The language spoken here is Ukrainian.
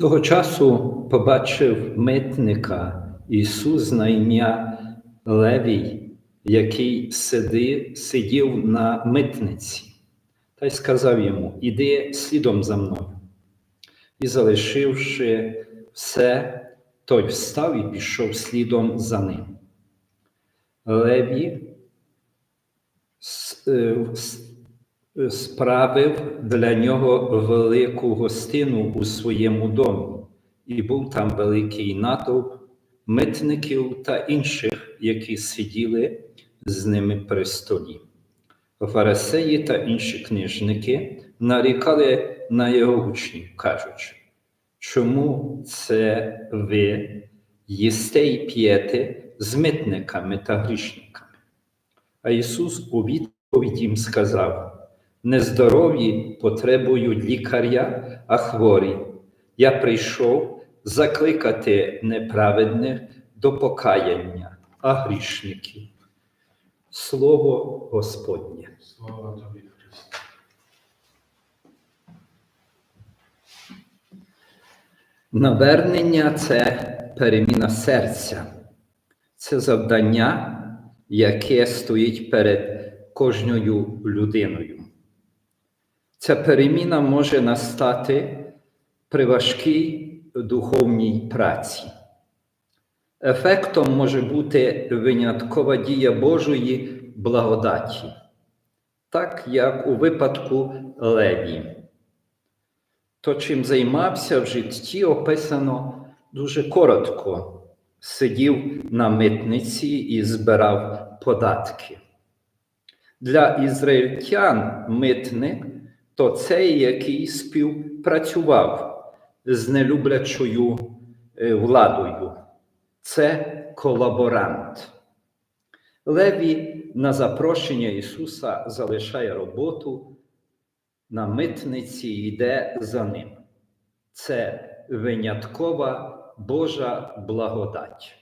Того часу побачив митника Ісус на ім'я Левій, який сиди, сидів на митниці, та й сказав йому: Іди слідом за мною. І, залишивши все, той встав і пішов слідом за ним. Леві е, справив для нього велику гостину у своєму домі, і був там великий натовп митників та інших, які сиділи з ними при столі. Фарисеї та інші книжники нарікали на його учнів, кажучи, чому це ви їсте і п'єте з митниками та грішниками? А Ісус у відповідь їм сказав: Нездорові потребують лікаря, а хворі. Я прийшов закликати неправедних до покаяння, а грішників. Слово Господнє. Слава тобі, Христе. Навернення це переміна серця, це завдання, яке стоїть перед кожною людиною. Ця переміна може настати при важкій духовній праці. Ефектом може бути виняткова дія Божої благодаті, так як у випадку Леві. То, чим займався в житті, описано дуже коротко. Сидів на митниці і збирав податки. Для ізраїльтян митник то цей, який співпрацював з нелюблячою е, владою. Це колаборант. Леві на запрошення Ісуса залишає роботу на митниці йде за ним. Це виняткова Божа благодать.